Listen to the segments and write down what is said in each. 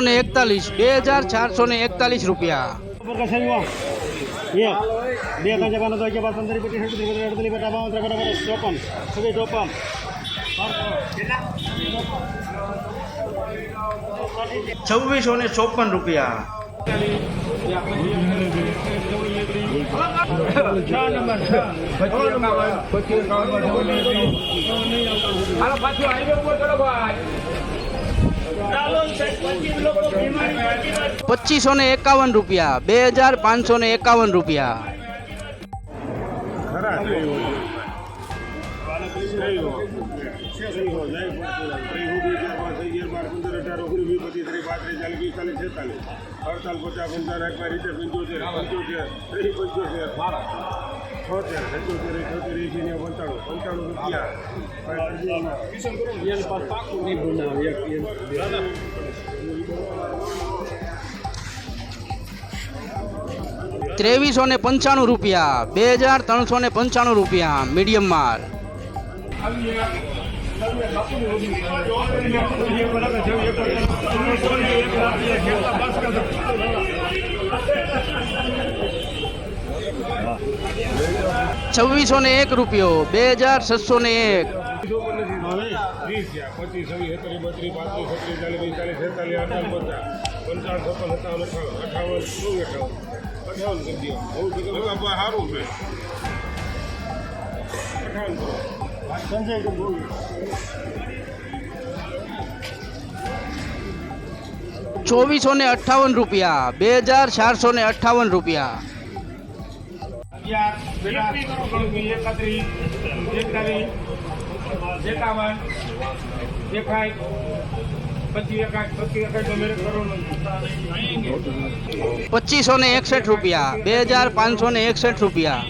ને એકતાલીસ. બે હજાર ચારસો ને એકતાલીસ રૂપિયા. બે જગાનો તો અગિયાર પંદર પચીસ અડત્રીસ બત્રીસ અડત્રીસ બટા બાવન બત્રીસ ચોપન છવ્વીસ ચોપન છવ્વીસો ને ચોપન રૂપિયા. પચીસો ને એકાવન રૂપિયા બે હજાર પાંચસો ને એકાવન રૂપિયા. અડતાલ પચાસ પંચાવન એક રીતે પંચોતેર પંચોતેર ત્રીસ પંચોતેર છોતેર પંચોતેર છોતેર એસી ને પંચાણું પંચાણું ત્રેવીસો ને પંચાણું રૂપિયા બે હજાર ત્રણસો ને પંચાણું રૂપિયા મીડિયમ માલ. છવ્વીસો ને એક રૂપિયો બે હજાર છસો ને એક વીસ ગયા પચીસ છવ્વીસ સત્તરી બત્રીસ પાંત્રીસ છત્રીસ ચાલીસ પિસ્તાલીસ છેતાલીસ અડતાલીસ પચાસ પંચાવન છપ્પન સત્તાવન અઠાવન અઠાવન ચોવીસ અઠાવન અઠાવન કરી દો બહુ કીધું સારું છે અઠાવન કરો સંજય તો બહુ ચોવીસો ને અઠ્ઠાવન રૂપિયા બે હજાર ચારસો ને અઠ્ઠાવન રૂપિયા અગિયાર એકત્રીસ એકતાલીસ એકાવન એકાઈ પચીસ એકાઠ પચીસ એકાઠ તો મેરે કરવાનું પચીસો ને એકસઠ રૂપિયા બે હજાર પાંચસો ને એકસઠ રૂપિયા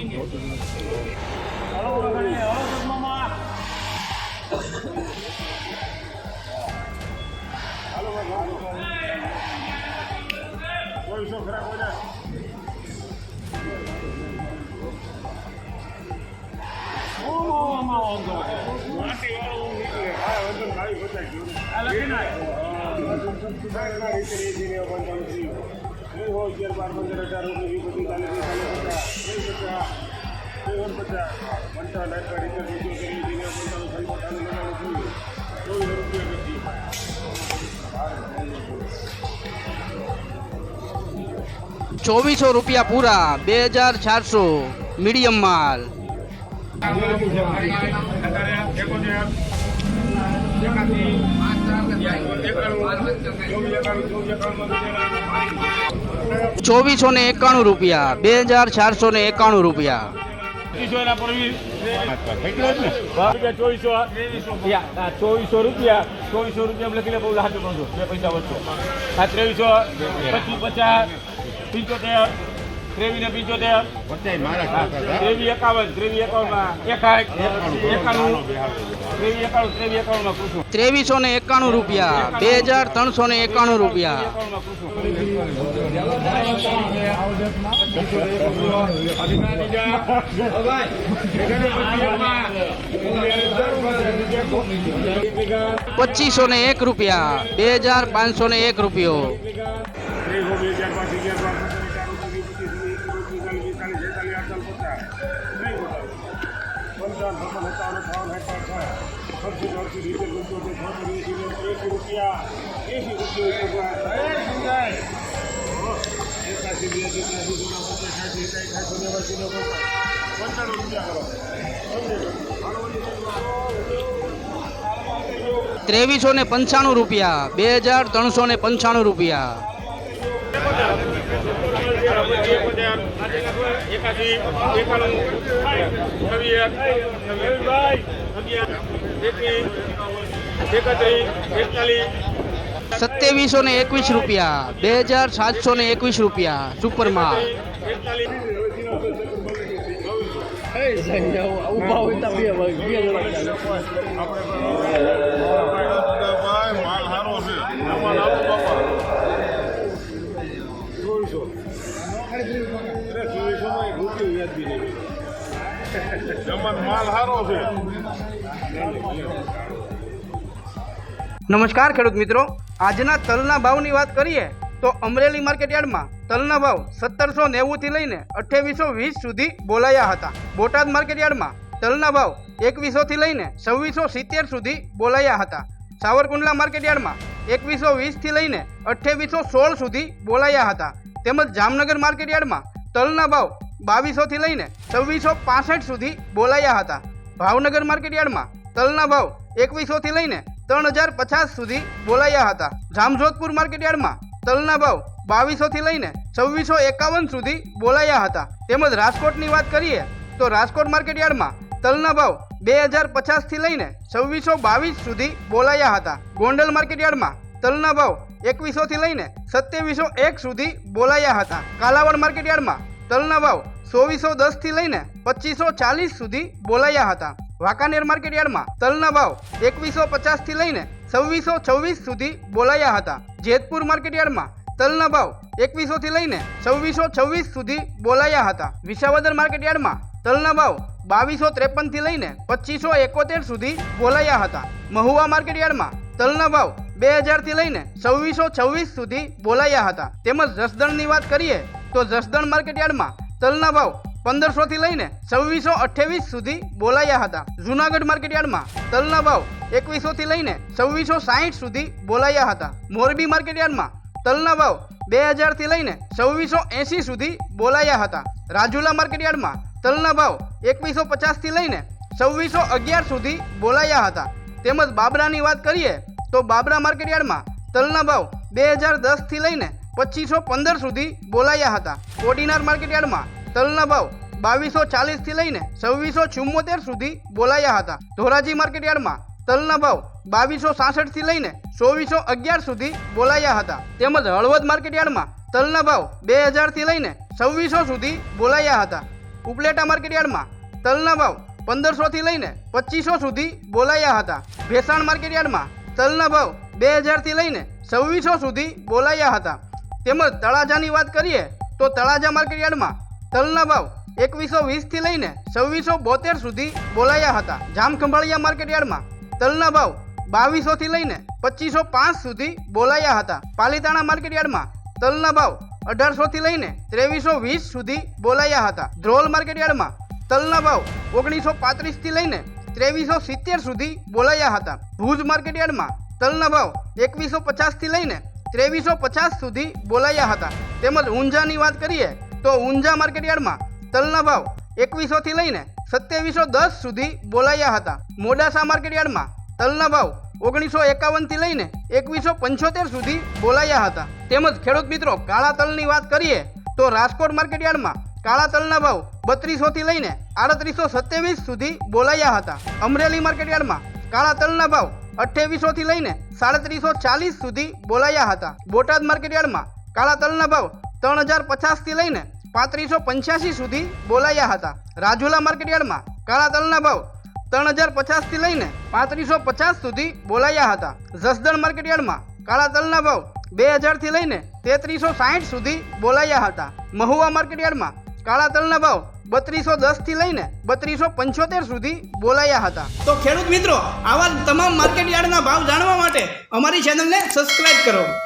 ચોવીસો રૂપિયા પૂરા બે હજાર ચારસો મીડિયમ માલ ચોવીસો ને એકાણું રૂપિયા બે હજાર ચારસો ને એકાણું રૂપિયા. ચોવીસો રૂપિયા ચોવીસો રૂપિયા. લખી લે બહુ લાગે બે પૈસા વધશે આ ત્રેવીસો પચીસ પચાસ પંચોતેર ત્રેવીસ ને પંચોતેર ત્રેવીસ એકાવન ત્રેવીસ એકાવનમાં એકાઠ એકાણું ત્રેવીસ એકાણું. ત્રેવીસ એકાવનમાં પૂછું. ત્રેવીસો ને એકાણું રૂપિયા. બે હજાર ત્રણસો ને એકાણું રૂપિયા. પચીસો ને એક રૂપિયા. બે હજાર પાંચસો ને એક રૂપિયો. એકાસી બ્યાસી ત્યાસી જૂના પચાસ સાઠી એકાસી સાતસો નેવાસી નેવું પંચાણું રૂપિયા કરો ત્રેવીસો ને પંચાણું રૂપિયા બે હજાર ત્રણસો ને પંચાણું રૂપિયા એકાસી સત્યાવીસો ને એકવીસ રૂપિયા બે હજાર સાતસો ને એકવીસ રૂપિયા. સુપર માલ સારો છે નમસ્કાર ખેડૂત મિત્રો. આજના તલના ભાવની વાત કરીએ તો અમરેલી માર્કેટયાર્ડમાં તલના ભાવ સત્તરસો નેવુંથી લઈને અઠ્યાવીસો વીસ સુધી બોલાયા હતા. બોટાદ માર્કેટ યાર્ડમાં તલના ભાવ એકવીસોથી લઈને છવ્વીસો સિત્તેર સુધી બોલાયા હતા. સાવરકુંડલા માર્કેટયાર્ડમાં એકવીસો વીસથી લઈને અઠ્યાવીસો સોળ સુધી બોલાયા હતા. તેમજ જામનગર માર્કેટ યાર્ડમાં તલના ભાવ બાવીસોથી લઈને છવ્વીસો પાસઠ સુધી બોલાયા હતા. ભાવનગર માર્કેટયાર્ડમાં તલના ભાવ એકવીસોથી લઈને ત્રણ હજાર પચાસ સુધી બોલાયા હતા. જામજોધપુર માર્કેટ યાર્ડમાં તલના ભાવ બાવીસોથી લઈને છવ્વીસો એકાવન સુધી બોલાયા હતા. તેમજ રાજકોટની વાત કરીએ તો રાજકોટ માર્કેટ યાર્ડમાં તલના ભાવ બે હજાર પચાસથી લઈને છવ્વીસો બાવીસ સુધી બોલાયા હતા. ગોંડલ માર્કેટ યાર્ડમાં તલના ભાવ એકવીસોથી લઈને સત્યાવીસો એક સુધી બોલાયા હતા. કાલાવડ માર્કેટ યાર્ડમાં તલના ભાવ ચોવીસો દસથી લઈને પચીસો ચાલીસ સુધી બોલાયા હતા. વાંકાનેર માર્કેટ યાર્ડમાં તલના ભાવ એકવીસો પચાસથી લઈને છવ્વીસો છવ્વીસ સુધી બોલાયા હતા. જેતપુર માર્કેટ યાર્ડમાં તલના ભાવ એકવીસોથી લઈને છવ્વીસો છવ્વીસ સુધી બોલાયા હતા. વિસાવદર માર્કેટ યાર્ડમાં તલના ભાવ બાવીસો ત્રેપનથી લઈને પચીસો એકોતેર સુધી બોલાયા હતા. મહુવા માર્કેટ યાર્ડમાં તલના ભાવ બે હજારથી લઈને છવ્વીસો છવ્વીસ સુધી બોલાયા હતા. તેમજ જસદણની વાત કરીએ તો જસદણ માર્કેટ યાર્ડમાં તલના ભાવ પંદરસોથી લઈને છવ્વીસો અઠ્યાવીસ સુધી બોલાયા હતા. જુનાગઢ માર્કેટ યાર્ડમાં તલના ભાવ એકવીસોથી લઈને છવ્વીસો સાહીઠ સુધી બોલાયા હતા. મોરબી માર્કેટ યાર્ડમાં તલના ભાવ બે હજારથી લઈને છવ્વીસો એંસી સુધી બોલાયા હતા. રાજુલા માર્કેટ યાર્ડમાં તલના ભાવ એકવીસો પચાસથી લઈને છવ્વીસો અગિયાર સુધી બોલાયા હતા. તેમજ બાબરાની વાત કરીએ તો બાબરા માર્કેટ યાર્ડમાં તલના ભાવ બે હજાર દસથી લઈને પચીસો પંદર સુધી બોલાયા હતા. કોડીનાર માર્કેટ યાર્ડમાં તલના ભાવ બાવીસો ચાલીસથી લઈને છવ્વીસો ચુમ્મોતેર સુધી બોલાયા હતા. ધોરાજી માર્કેટ યાર્ડમાં તલના ભાવ બાવીસો સાસઠથી લઈને ચોવીસો અગિયાર સુધી બોલાયા હતા. તેમજ હળવદ માર્કેટ યાર્ડમાં તલના ભાવ બે હજારથી લઈને છવ્વીસો સુધી બોલાયા હતા. ઉપલેટા માર્કેટ યાર્ડમાં તલના ભાવ પંદરસોથી લઈને પચીસો સુધી બોલાયા હતા. ભેસાણ માર્કેટયાર્ડમાં તલના ભાવ બે હજારથી લઈને છવ્વીસો સુધી બોલાયા હતા. તેમજ તળાજાની વાત કરીએ તો તળાજા માર્કેટ યાર્ડમાં તલના ભાવ એકવીસો વીસથી લઈને છવ્વીસો બોતેર સુધી બોલાયા હતા. જામખંભાળિયા માર્કેટ યાર્ડમાં તલના ભાવ બાવીસોથી લઈને પચીસો પાંચ સુધી બોલાયા હતા. પાલીતાણા માર્કેટ યાર્ડમાં તલના ભાવ અઢારસોથી લઈને ત્રેવીસો વીસ સુધી બોલાયા હતા. ધ્રોલ માર્કેટ યાર્ડમાં તલના ભાવ ઓગણીસો પાંત્રીસથી લઈને ત્રેવીસો સિત્તેર સુધી બોલાયા હતા. ભુજ માર્કેટ યાર્ડમાં તલના ભાવ એકવીસો પચાસથી લઈને ત્રેવીસો પચાસ સુધી બોલાયા હતા. તેમજ ઊંઝાની વાત કરીએ તો ઊંઝા માર્કેટ યાર્ડમાં તલના ભાવ એકવીસોથી લઈને સત્યાવીસો દસ સુધી બોલાયા હતા. મોડાસા માર્કેટ યાર્ડમાં તલના ભાવ ઓગણીસો એકાવનથી લઈને એકવીસો પંચોતેર સુધી બોલાયા હતા. તેમજ ખેડૂત મિત્રો, કાળા તલની વાત કરીએ તો રાજકોટ માર્કેટયાર્ડમાં કાળા તલના ભાવ બત્રીસોથી લઈને આડત્રીસો સત્યાવીસ સુધી બોલાયા હતા. અમરેલી માર્કેટ યાર્ડમાં કાળા તલના ભાવ અઠ્યાવીસોથી લઈને સાડત્રીસો ચાલીસ સુધી બોલાયા હતા. બોટાદ માર્કેટ યાર્ડમાં કાળા તલના ભાવ ત્રણ હજાર પચાસથી લઈને પાંત્રીસો પંચ્યાસી સુધી બોલાયા હતા. રાજુલા માર્કેટયાર્ડમાં કાળા તલના ભાવ ત્રણ હજાર પચાસથી લઈને પાંત્રીસો પચાસ સુધી બોલાયા હતા. જસદણ માર્કેટયાર્ડમાં કાળા તલના ભાવ બે હજારથી લઈને તેત્રીસો સાહીઠ સુધી બોલાયા હતા. મહુવા માર્કેટયાર્ડમાં કાળા તલના ભાવ બત્રીસો દસથી લઈને બત્રીસો પંચોતેર સુધી બોલાયા હતા. તો ખેડૂત મિત્રો, આવા તમામ માર્કેટયાર્ડના ભાવ જાણવા માટે અમારી ચેનલને સબસ્ક્રાઇબ કરો.